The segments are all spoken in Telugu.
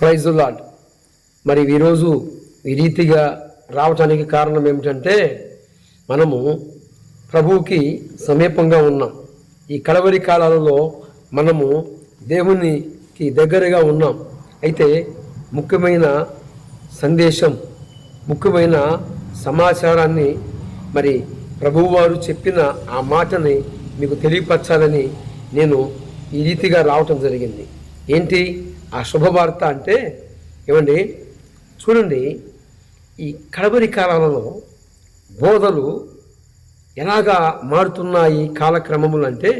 ప్రైజులాడ్ మరి ఈరోజు ఈ రీతిగా రావటానికి కారణం ఏమిటంటే మనము ప్రభువుకి సమీపంగా ఉన్నాం. ఈ కడవరి కాలాలలో మనము దేవునికి దగ్గరగా ఉన్నాం. అయితే ముఖ్యమైన సందేశం ముఖ్యమైన సమాచారాన్ని మరి ప్రభువువారు చెప్పిన ఆ మాటని మీకు తెలియపరచాలని నేను ఈ రీతిగా రావటం జరిగింది. ఏంటి? ఆ శుభవార్త అంటే ఏమండి? చూడండి ఈ కడబరి కాలాలలో బోధలు ఎలాగా మారుతున్నాయి కాలక్రమములు అంటే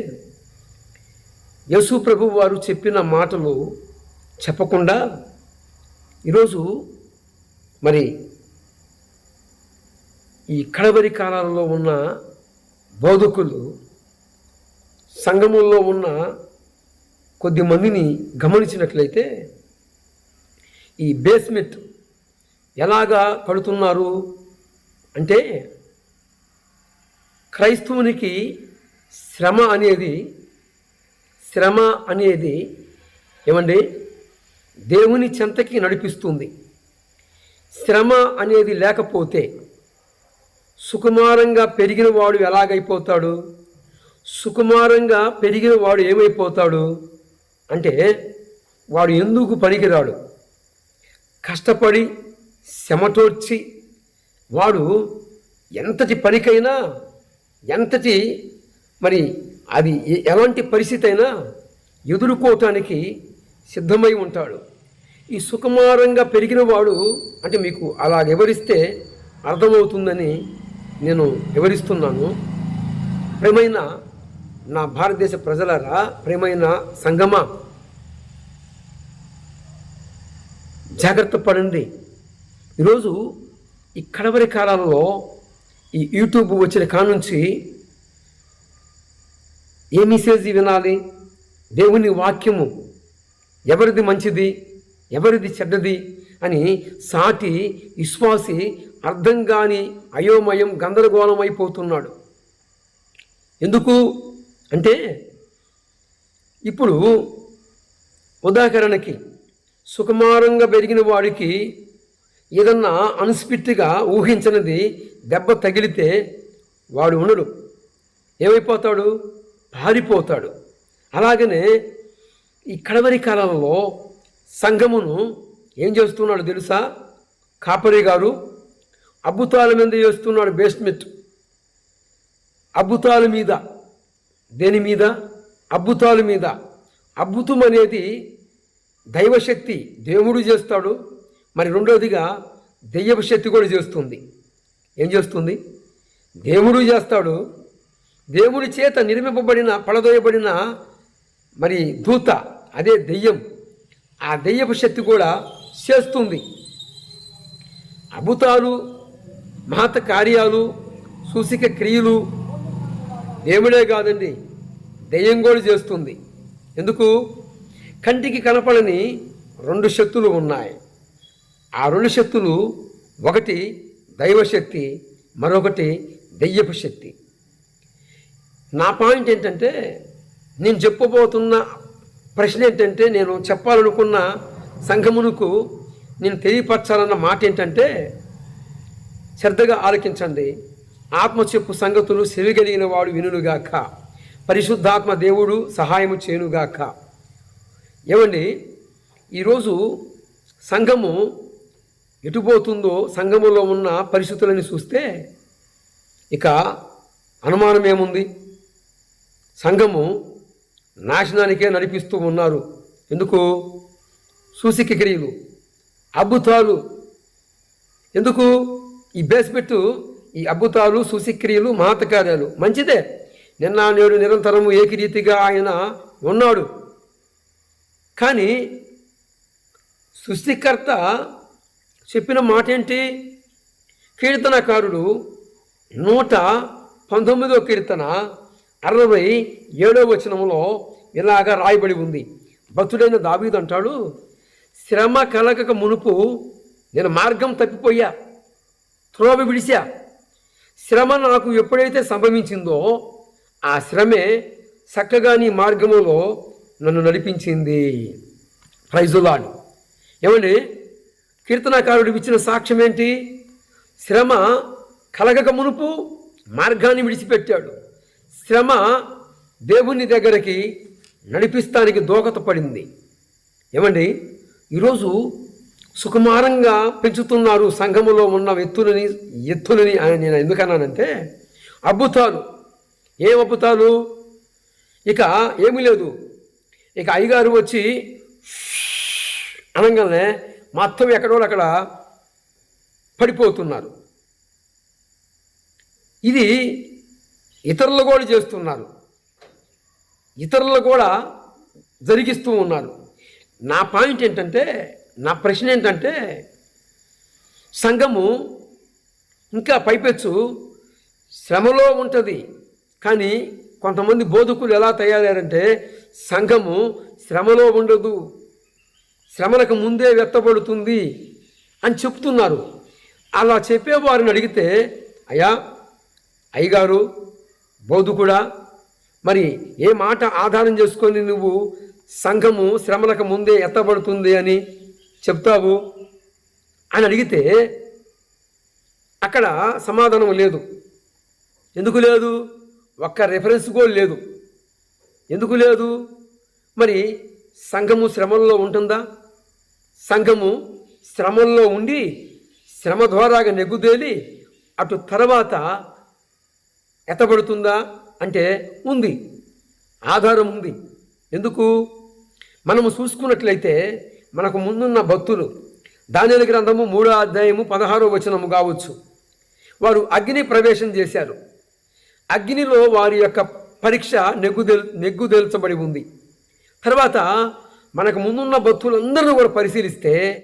యేసు ప్రభు వారు చెప్పిన మాటలు చెప్పకుండా ఈరోజు మరి ఈ కడబరి కాలాలలో ఉన్న బోధకులు సంఘముల్లో ఉన్న కొద్ది మందిని గమనించినట్లయితే ఈ బేస్మెంట్ ఎలాగా కడుతున్నారు అంటే క్రైస్తవునికి శ్రమ అనేది శ్రమ అనేది ఏమండి? దేవుని చెంతకి నడిపిస్తుంది. శ్రమ అనేది లేకపోతే సుకుమారంగా పెరిగిన వాడు ఎలాగైపోతాడు? సుకుమారంగా పెరిగిన వాడు ఏమైపోతాడు? అంటే వాడు ఎందుకు పనికిరాడు? కష్టపడి శమటోర్చి వాడు ఎంతటి పనికైనా ఎంతటి మరి అది ఎలాంటి పరిస్థితి అయినా ఎదుర్కోవటానికి సిద్ధమై ఉంటాడు. ఈ సుకుమారంగా పెరిగిన వాడు అంటే మీకు అలా వివరిస్తే అర్థమవుతుందని నేను వివరిస్తున్నాను. ప్రేమైన నా భారతదేశ ప్రజలరా ప్రేమైన సంగమా జాగ్రత్త పడండి. ఈరోజు ఈ కడవరి కాలాలలో ఈ యూట్యూబ్ వచ్చిన కానుంచి ఏ మెసేజ్ వినాలి? దేవుని వాక్యము ఎవరిది మంచిది? ఎవరిది చెడ్డది? అని సాటి విశ్వాసి అర్థం కాని అయోమయం గందరగోళం అయిపోతున్నాడు. ఎందుకు? అంటే ఇప్పుడు ఉదాహరణకి సుకుమారంగా పెరిగిన వాడికి ఏదన్నా అన్స్పిట్గా ఊహించనిది దెబ్బ తగిలితే వాడు ఉండడు. ఏమైపోతాడు? పారిపోతాడు. అలాగనే ఈ కడవరి కాలంలో సంఘమును ఏం చేస్తున్నాడు తెలుసా? కాపరి గారు అద్భుతాల మీద చేస్తున్నాడు బేస్మెంట్ అబ్బుతాల మీద. దేని మీద? అద్భుతాల మీద. అద్భుతం అనేది దైవశక్తి దేవుడు చేస్తాడు. మరి రెండవదిగా దెయ్యపు శక్తి కూడా చేస్తుంది. ఏం చేస్తుంది? దేవుడు చేస్తాడు. దేవుడి చేత నిర్మింపబడిన పడదోయబడిన మరి దూత అదే దెయ్యం ఆ దెయ్యపు శక్తి కూడా చేస్తుంది. అభుతాలు మహత కార్యాలు సూసిక క్రియలు దేవుడే కాదండి. దెయ్యం కూడా చేస్తుంది. ఎందుకు? కంటికి కనపడని రెండు శక్తులు ఉన్నాయి. ఆ రెండు శక్తులు ఒకటి దైవశక్తి మరొకటి దెయ్యపు శక్తి. నా పాయింట్ ఏంటంటే నేను చెప్పబోతున్న ప్రశ్న ఏంటంటే నేను చెప్పాలనుకున్న సంఘమునకు నేను తెలియపరచాలన్న మాట ఏంటంటే శ్రద్ధగా ఆలోకించండి. ఆత్మ చెప్పు సంగతులు సెవిగలిగిన వాడు వినుగాక పరిశుద్ధాత్మ దేవుడు సహాయము చేయునుగాక ఏమండి? ఈరోజు సంఘము ఎటుపోతుందో సంఘములో ఉన్న పరిస్థితులని చూస్తే ఇక అనుమానం ఏముంది? సంఘము నాశనానికే నడిపిస్తూ ఉన్నారు. ఎందుకు? సూసికక్రియలు అద్భుతాలు. ఎందుకు? ఈ బేస్మెంట్ ఈ అద్భుతాలు సూసిక్రియలు మహత్కార్యాలు. మంచిదే. నిన్న నేడు నిరంతరము ఏకరీతిగా ఆయన ఉన్నాడు. కానీ సృష్టికర్త చెప్పిన మాట ఏంటి కీర్తనకారుడు నూట పంతొమ్మిదో కీర్తన అరవై ఏడో వచనంలో ఇలాగా రాయబడి ఉంది. భక్తుడైన దావీదు అంటాడు శ్రమ కలగక మునుపు నేను మార్గం తప్పిపోయా త్రోవ విడిచా శ్రమ నాకు ఎప్పుడైతే సంభవించిందో ఆ శ్రమే చక్కగా నీ మార్గములో నన్ను నడిపించింది. ప్రైజులాడు ఏమండి? కీర్తనాకారుడు ఇచ్చిన సాక్ష్యం ఏంటి? శ్రమ కలగక మునుపు మార్గాన్ని విడిచిపెట్టాడు. శ్రమ దేవుని దగ్గరికి నడిపిస్తానికి దోగతపడింది ఏమండి? ఈరోజు సుకుమారంగా పెంచుతున్నారు సంఘములో ఉన్న ఎత్తులని ఎత్తులని ఆయన నేను ఎందుకన్నానంటే అద్భుతాలు ఏం అద్భుతాలు ఇక ఏమీ లేదు. ఇక అయ్యగారు వచ్చి అనగానే మొత్తం ఎక్కడో అక్కడ పడిపోతున్నారు. ఇది ఇతరులు కూడా చేస్తున్నారు. ఇతరులు కూడా జరిగిస్తూ ఉన్నారు. నా పాయింట్ ఏంటంటే నా ప్రశ్న ఏంటంటే సంఘము ఇంకా పైపెచ్చు శ్రమలో ఉంటుంది. కానీ కొంతమంది బోధకులు ఎలా తయారయ్యారంటే సంఘము శ్రమలో ఉండదు. శ్రమలకు ముందే వెత్తబడుతుంది అని చెప్తున్నారు. అలా చెప్పేవారిని అడిగితే అయ్యా అయ్యగారు బోధుకుడా మరి ఏ మాట ఆధారం చేసుకొని నువ్వు సంఘము శ్రమలకు ముందే ఎత్తబడుతుంది అని చెప్తావు అని అడిగితే అక్కడ సమాధానం లేదు. ఎందుకు లేదు? ఒక్క రెఫరెన్స్ కూడా లేదు. ఎందుకు లేదు? మరి సంఘము శ్రమంలో ఉంటుందా? సంఘము శ్రమంలో ఉండి శ్రమ ద్వారాగా నెగ్గుదేలి అటు తర్వాత ఎత్తబడుతుందా అంటే ఉంది. ఆధారం ఉంది. ఎందుకు? మనము చూసుకున్నట్లయితే మనకు ముందున్న భక్తులు. దానిల గ్రంథము మూడో అధ్యాయము పదహారో వచనము కావచ్చు. వారు అగ్ని ప్రవేశం చేశారు. అగ్నిలో వారి యొక్క పరీక్ష నెగ్గుదెల్ నెగ్గుదేల్చబడి ఉంది. తర్వాత మనకు ముందున్న భక్తులందరూ కూడా పరిశీలిస్తే